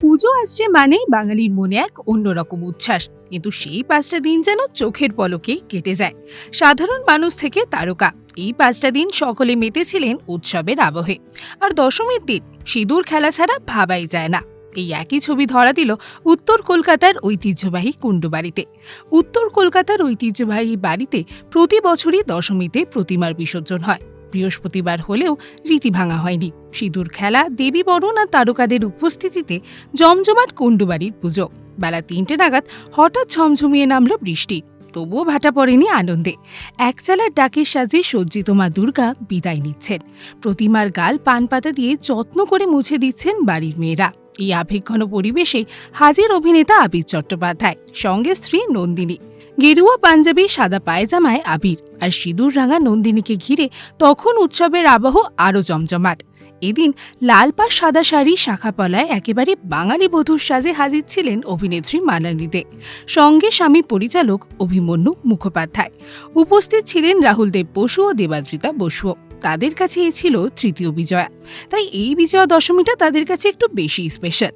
পুজো আসছে মানেই বাঙালির মনে এক অন্যরকম উচ্ছ্বাস। কিন্তু সেই পাঁচটা দিন যেন চোখের পলকে কেটে যায়। সাধারণ মানুষ থেকে তারকা, এই পাঁচটা দিন সকলে মেতেছিলেন উৎসবের আবহে। আর দশমীর দিন, সিঁদুর খেলা ছাড়া ভাবাই যায় না। এই একই ছবি ধরা দিল উত্তর কলকাতার ঐতিহ্যবাহী কুণ্ডুবাড়িতে। উত্তর কলকাতার ঐতিহ্যবাহী বাড়িতে প্রতি বছরই দশমীতে প্রতিমার বিসর্জন হয়। বৃহস্পতিবার হলেও রীতি ভাঙা হয়নি। সিঁদুর খেলা, দেবী বরণ আর তারকাদের উপস্থিতিতে জমজমাট কুণ্ডুবাড়ির পুজো। বেলা তিনটে নাগাদ হঠাৎ ঝমঝমিয়ে নামল বৃষ্টি। তবুও ভাটা পড়েনি আনন্দে। একচালার ডাকের সাজে সজ্জিত মা দুর্গা বিদায় নিচ্ছেন। প্রতিমার গাল পান পাতা দিয়ে যত্ন করে মুছে দিচ্ছেন বাড়ির মেয়েরা। এই আবেগঘন পরিবেশে হাজির অভিনেতা আবির চট্টোপাধ্যায়, সঙ্গে স্ত্রী নন্দিনী। গেরুয়া পাঞ্জাবি, সাদা পায়জামায় আবির আর সিঁদুর রাঙা নন্দিনীকে ঘিরে তখন উৎসবের আবহ আরও জমজমাট। এদিন লাল পা সাদা শাড়ি শাখাপলায় একেবারে বাঙালি বধূর সাজে হাজির ছিলেন অভিনেত্রী মানালি দে সঙ্গে স্বামী পরিচালক অভিমন্যু মুখোপাধ্যায়। উপস্থিত ছিলেন রাহুল দেব বসু ও দেবাদ্রিতা বসুও। তাদের কাছে এ ছিল তৃতীয় বিজয়া। তাই এই বিজয়া দশমীটা তাদের কাছে একটু বেশি স্পেশাল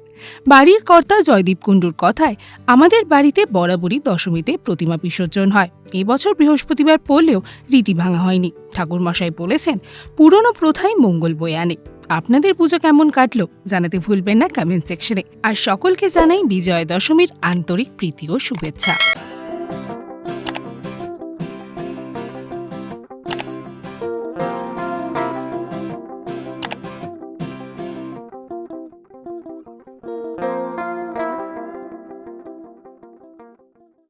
বাড়ির কর্তা জয়দীপ কুণ্ডুর কথায়, আমাদের বাড়িতে বরাবরই দশমীতে প্রতিমা বিসর্জন হয়। এবছর বৃহস্পতিবার পড়লেও রীতি ভাঙা হয়নি। ঠাকুরমশাই বলেছেন, পুরনো প্রথাই মঙ্গল বয়ে আনে। আপনাদের পুজো কেমন কাটলো জানাতে ভুলবেন না কমেন্ট সেকশনে আর সকলকে জানাই বিজয় দশমীর আন্তরিক প্রীতি ও শুভেচ্ছা।